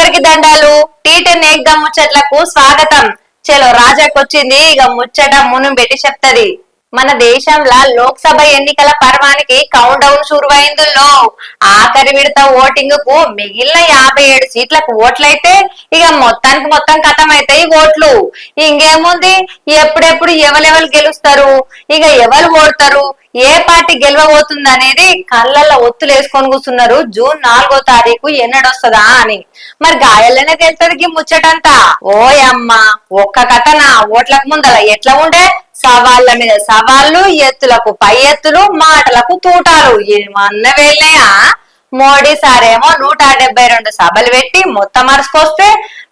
అందరికి దండాలు. టీటెన్ ఏకదం ముచ్చట్లకు స్వాగతం. చలో రాజాకొచ్చింది. ఇక ముచ్చట మును పెట్టి చెప్తది. మన దేశంలో లోక్సభ ఎన్నికల పర్వానికి కౌంట్ డౌన్ షురువైందుల్లో. ఆఖరి విడత ఓటింగ్కు మిగిలిన యాభై ఏడు సీట్లకు ఓట్లయితే ఇక మొత్తానికి మొత్తం కథం అవుతాయి ఓట్లు. ఇంకేముంది? ఎప్పుడెప్పుడు ఎవరెవరు గెలుస్తారు? ఇక ఎవరు ఓడతారు? ఏ పార్టీ గెలవబోతుంది అనేది కళ్ళల్లో ఒత్తులు వేసుకొని కూర్చున్నారు. జూన్ నాలుగో తారీఖు ఎన్నడొస్తుందా అని. మరి గాయాలనే తెలుస్తుంది ముచ్చటంతా. ఓయమ్మ ఒక్క కథ నా ఓట్లకు ముందల ఎట్లా ఉండే? సవాళ్ళ మీద సవాళ్ళు ఎత్తులకు పై ఎత్తులు మాటలకు తూటాలు. ఏమన్న వెళ్ళాయా? మోడీ సారేమో నూట డెబ్బై రెండు సభలు పెట్టి మొత్తం అరుచుకొస్తే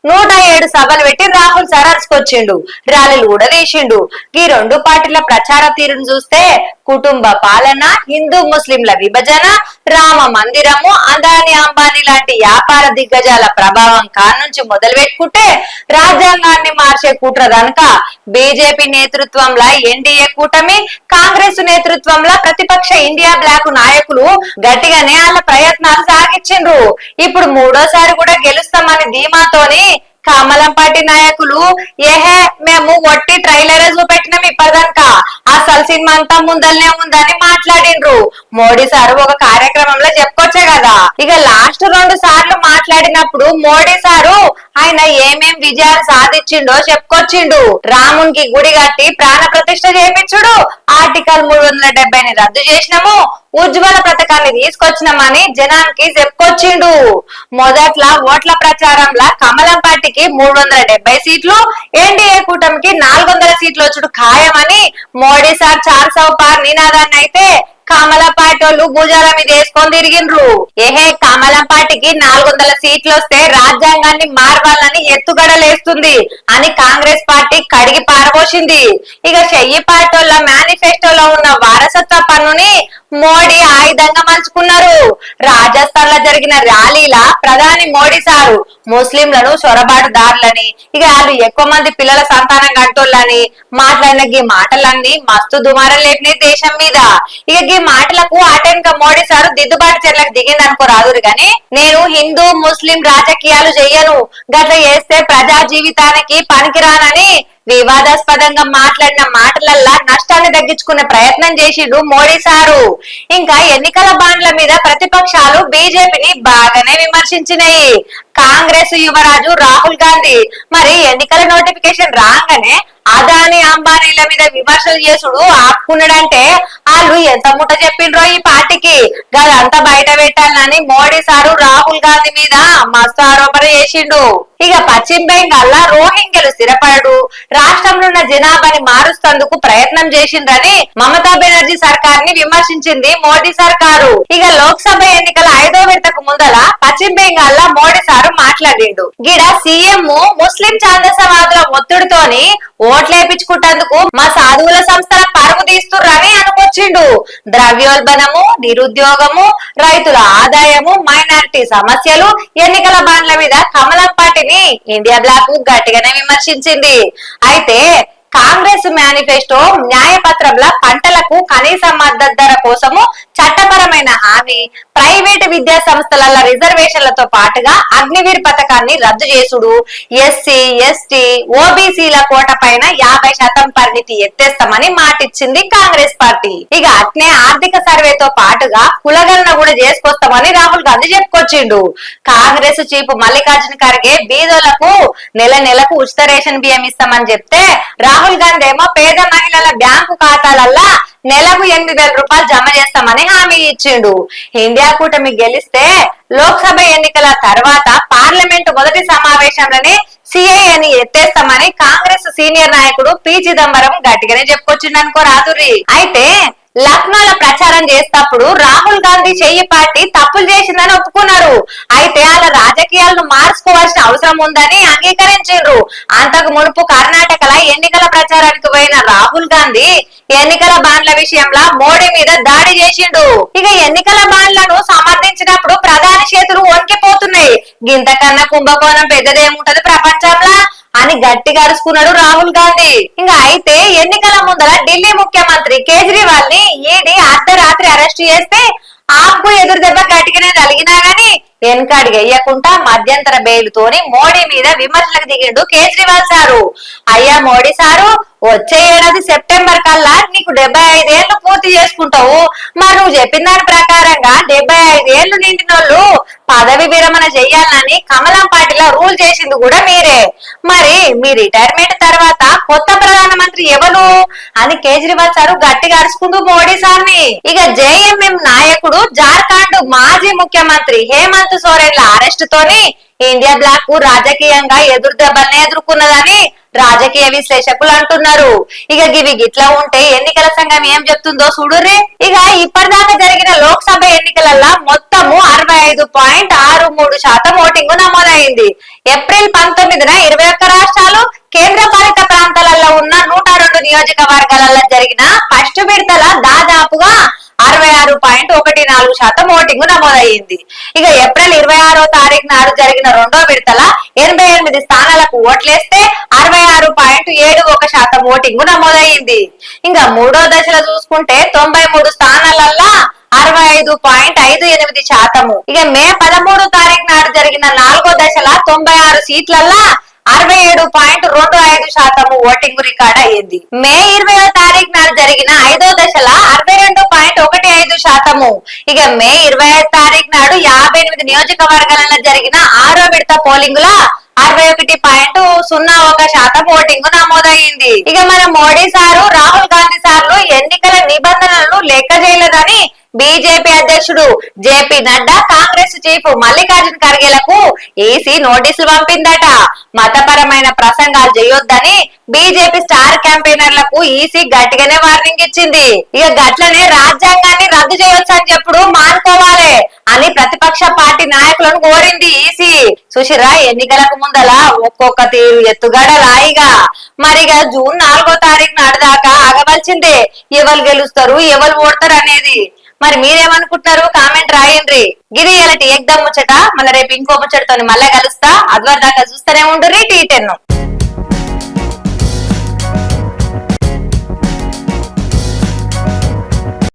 నూట ఏడు సభలు పెట్టి రాహుల్ సార్ అరుచుకొచ్చిండు ర్యాలీలు కూడా తీసిండు. ఈ రెండు పార్టీల ప్రచార తీరును చూస్తే కుటుంబ పాలన హిందూ ముస్లింల విభజన రామ మందిరము అదాని అంబానీ లాంటి వ్యాపార దిగ్గజాల ప్రభావం కానుంచి మొదలు పెట్టుకుంటే రాజ్యాంగాన్ని మార్చే కుట్ర కనుక బీజేపీ నేతృత్వంలో ఎన్డీఏ కూటమి కాంగ్రెస్ నేతృత్వంలో ప్రతిపక్ష ఇండియా బ్లాక్ నాయకులు గట్టిగానే వాళ్ళ ప్రయత్నాలు సాగించిండ్రు. ఇప్పుడు మూడోసారి కూడా గెలుస్తామని ధీమాతోని కమలం పార్టీ నాయకులు ఏహే మేము ఒట్టి ట్రైలరే చూపెట్టినాం ఇప్పటిదాకా. అసలు సినిమా అంతా ముందల్నే ఉందని మాట్లాడిండ్రు మోడీ సార్ ఒక కార్యక్రమంలో చెప్పుకొచ్చే కదా. ఇక లాస్ట్ రెండు సార్లు మాట్లాడినప్పుడు మోడీ సారు ఆయన ఏమేం విజయాలు సాధించిండో చెప్పుకొచ్చిండు. రామునికి గుడి కట్టి ప్రాణ ప్రతిష్ఠ చేపించుడు. ఆర్టికల్ మూడు వందల డెబ్బైని రద్దు చేసినాము. ఉజ్వల పథకాన్ని తీసుకొచ్చినామని జనానికి చెప్పుకొచ్చిండు. మొదట్ల ఓట్ల ప్రచారంలా పార్టీకి మూడు వందల డెబ్బై సీట్లు. ఎన్డీఏ కూటమికి నాలుగు వందల సీట్లు వచ్చుడు ఖాయమని మోడీ సార్ చార్ సౌ పార్ నినాదాన్ని అయితే కమలం పార్టీ వాళ్ళు భుజాల మీద వేసుకొని తిరిగిండ్రు. ఏహే కమలం పార్టీకి నాలుగు వందల సీట్లు వస్తే రాజ్యాంగాన్ని మార్వాలని ఎత్తుగడలేస్తుంది అని కాంగ్రెస్ పార్టీ కడిగి పారబోసింది. ఇక చెయ్యి పార్టీల మేనిఫెస్టోలో ఉన్న వారసత్వ పన్నుని మోడీ ఆయుధంగా మలుచుకున్నారు. రాజస్థాన్లో జరిగిన ర్యాలీల ప్రధాని మోడీ సారు ముస్లింలను చొరబాటుదారులని ఇక వాళ్ళు ఎక్కువ మంది పిల్లల సంతానం కంటోళ్ళని మాట్లాడిన ఈ మాటలన్నీ మస్తు దుమారం లేపినాయి దేశం మీద. ఇక ఈ మాటలకు ఆటెనక మోడీ సారు దిద్దుబాటు చర్యలకు దిగింది అనుకోరాదురు గాని నేను హిందూ ముస్లిం రాజకీయ రాజకీయాలు చెయ్యను గట్ల చేస్తే ప్రజా జీవితానికి పనికిరానని వివాదాస్పదంగా మాట్లాడిన మాటలల్లా నష్టాన్ని తగ్గించుకునే ప్రయత్నం చేసిండు మోడీ సారు. ఇంకా ఎన్నికల బాండ్ల మీద ప్రతిపక్షాలు బీజేపీని బాగానే విమర్శించినాయి. కాంగ్రెస్ యువరాజు రాహుల్ గాంధీ మరి ఎన్నికల నోటిఫికేషన్ రాగానే అదాని అంబానీల మీద విమర్శలు చేసుడు ఆపుకున్నాడంటే వాళ్ళు ఎంత ముట్ట చెప్పిండ్రో ఈ పార్టీకి గదంతా బయట పెట్టాలని మోడీ సారు రాహుల్ గాంధీ మీద మస్తు ఆరోపణ చేసిండు. ఇక పశ్చిమ బెంగాల్ రోహింగ్యలు స్థిరపడు రాష్ట్రంలో ఉన్న జనాభాని మారుస్తందుకు ప్రయత్నం చేసిందని మమతా బెనర్జీ సర్కార్ని విమర్శించింది మోడీ సర్కారు. ఇక లోక్సభ ఎన్నికల ఐదో విడతకు ముందల పశ్చిమ బెంగాల్లో మోడీ సారు మాట్లాడిండు. గిడ సీఎం ముస్లిం ఛాందసవాదుల ఒత్తిడితోని ఓట్లేపించుకుంటందుకు మా సాధువుల సంస్థల పరుగు తీస్తుర్రని అనుకొచ్చిండు. ద్రవ్యోల్బణము నిరుద్యోగము రైతుల ఆదాయము మైనారిటీ సమస్యలు ఎన్నికల బాండ్ల మీద కమలం పార్టీని ఇండియా బ్లాక్ గట్టిగానే విమర్శించింది. అయితే కాంగ్రెస్ మేనిఫెస్టో న్యాయపత్రంలో పంటలకు కనీస మద్దతు ధర కోసము చట్టపరమైన ప్రైవేటు విద్యా సంస్థల రిజర్వేషన్లతో పాటుగా అగ్నివీర్ పథకాన్ని రద్దు చేసుడు. ఎస్సీ ఎస్టీ ఓబీసీల కోట పైన యాభై శాతం పరిమితి ఎత్తేస్తామని మాటిచ్చింది కాంగ్రెస్ పార్టీ. ఇక అట్నే ఆర్థిక సర్వేతో పాటుగా కులగణన కూడా చేసుకొస్తామని రాహుల్ గాంధీ చెప్పుకొచ్చిండు. కాంగ్రెస్ చీఫ్ మల్లికార్జున ఖర్గే బీదోలకు నెల నెలకు ఉచిత రేషన్ బియ్యం ఇస్తామని చెప్తే రాహుల్ గాంధీ ఏమో పేద మహిళల బ్యాంకు ఖాతాలల్లా నెలకు ఎనిమిది వేల రూపాయలు జమ చేస్తామని హామీ ఇచ్చిండు. ఇండియా కూటమి గెలిస్తే లోక్సభ ఎన్నికల తర్వాత పార్లమెంటు మొదటి సమావేశంలోనే సిఐని ఎత్తేస్తామని కాంగ్రెస్ సీనియర్ నాయకుడు పి చిదంబరం గట్టిగానే చెప్పుకొచ్చిండు అనుకో రాదురి అయితే లక్నోలో ప్రచారం చేసేటప్పుడు రాహుల్ గాంధీ చెయ్యి పార్టీ తప్పులు చేసిందని ఒప్పుకున్నారు. అయితే వాళ్ళ రాజకీయాలను మార్చుకోవాల్సిన అవసరం ఉందని అంగీకరించారు అంతకు మునుపు కర్ణాటకలో ఎన్నికల రాహుల్ గాంధీ ఎన్నికల బాండ్ల విషయంలో మోడీ మీద దాడి చేసిండు. ఇక ఎన్నికల బాండ్లను సమర్థించినప్పుడు ప్రధాని చేతులు వణికిపోతున్నాయి. గింతకన్నా కుంభకోణం పెద్దదేముంటది ప్రపంచంలో అని గట్టిగా అరుచుకున్నాడు రాహుల్ గాంధీ. ఇంకా అయితే ఎన్నికల ముందర ఢిల్లీ ముఖ్యమంత్రి కేజ్రీవాల్ని ఈడీ అర్ధరాత్రి అరెస్ట్ చేస్తే ఆకు ఎదురు దెబ్బ గట్టిగానే తగిలినా గాని వెనకాడి వేయకుండా మధ్యంతర బెయిల్తోని మోడీ మీద విమర్శలకు దిగిండు కేజ్రీవాల్ సారు. అయ్యా మోడీ సారు వచ్చే ఏడాది సెప్టెంబర్ కల్లా నీకు డెబ్బై ఐదేళ్ళు పూర్తి చేసుకుంటావు. మరి నువ్వు చెప్పిన దాని ప్రకారంగా డెబ్బై ఐదేళ్ళు నిండినోళ్ళు పదవి విరమణ చెయ్యాలని కమలం పాటిలా రూల్ చేసింది కూడా మీరే. మరి మీ రిటైర్మెంట్ తర్వాత కొత్త ప్రధానమంత్రి ఎవరు? అని కేజ్రీవాల్ సారు గట్టిగా అరుచుకుంటూ మోడీ సార్ని. ఇక జేఎంఎం నాయకుడు జార్ఖండ్ మాజీ ముఖ్యమంత్రి హేమంత్ సోరెన్ల అరెస్ట్ తోని ఇండియా బ్లాక్ రాజకీయంగా ఎదురు దెబ్బనే ఎదుర్కొన్నదని రాజకీయ విశ్లేషకులు అంటున్నారు. ఇక గివి గిట్లా ఉంటే ఎన్నికల సంఘం ఏం చెప్తుందో చూడుర్రి. ఇక ఇప్పటిదాకా జరిగిన లోక్సభ ఎన్నికలల్లో మొత్తము అరవై ఐదు పాయింట్ ఆరు మూడు శాతం ఓటింగ్ నమోదైంది. ఏప్రిల్ పంతొమ్మిదిన ఇరవై ఒక్క రాష్ట్రాలు కేంద్ర పాలిత ప్రాంతాలలో ఉన్న నూట రెండు నియోజకవర్గాలలో జరిగిన ఫస్ట్ విడతల దాదాపుగా అరవై ఆరు పాయింట్ ఒకటి నాలుగు శాతం ఓటింగ్ నమోదయ్యింది. ఇక ఏప్రిల్ ఇరవై ఆరో తారీఖు నాడు జరిగిన రెండో విడతల ఎనభై ఎనిమిది స్థానాలకు ఓట్లేస్తే అరవై ఆరు పాయింట్ ఏడు ఒక శాతం ఓటింగ్ నమోదయ్యింది. ఇంకా మూడో దశలో చూసుకుంటే తొంభై మూడు స్థానాలల్లా అరవై ఐదు పాయింట్ ఐదు ఎనిమిది శాతము. ఇక మే పదమూడు తారీఖు నాడు జరిగిన నాలుగో దశల తొంభై ఆరు సీట్లల్లా అరవై ఏడు పాయింట్ రెండు ఐదు శాతము ఓటింగ్ రికార్డ్ అయ్యింది. మే ఇరవై తారీఖు నాడు జరిగిన ఐదో దశల అరవై రెండు పాయింట్ ఒకటి ఐదు శాతము. ఇక మే ఇరవై ఐదు తారీఖు నాడు యాభై ఎనిమిది నియోజకవర్గాలలో జరిగిన ఆరో విడత పోలింగ్ లా అరవై ఒకటి పాయింట్ సున్నా ఒక శాతం ఓటింగ్ నమోదయ్యింది. ఇక మన మోడీ సారు రాహుల్ గాంధీ సార్లు ఎన్నికల నిబంధనలను లెక్క చేయలేదని బీజేపీ అధ్యక్షుడు JP Nadda Congress chief Mallikarjun ఖర్గేలకు EC నోటీసులు పంపిందట. మతపరమైన ప్రసంగాలు చేయొద్దని బీజేపీ స్టార్ క్యాంపెయినర్లకు ఈసీ గట్టిగానే వార్నింగ్ ఇచ్చింది. ఇక గట్లనే రాజ్యాంగాన్ని రద్దు చేయొచ్చు అని చెప్పుడు మా అని ప్రతిపక్ష పార్టీ నాయకులను చూసిరా ఎన్నికలకు ముందల ఒక్కొక్క తీరు ఎత్తుగడ రాయిగా మరిగా జూన్ నాలుగో తారీఖు నాటిదాకా ఆగవలసిందే. ఎవరు గెలుస్తారు ఎవరు ఓడతారు అనేది. మరి మీరేమనుకుంటున్నారు? కామెంట్ రాయండి. గిరి ఎలాంటి ఎగ్దమ్ ముచ్చట. మళ్ళీ రేపు ఇంకో ముచ్చటతో మళ్ళీ కలుస్తా. అద్వర్ దాకా చూస్తూనే ఉండు టీ టెన్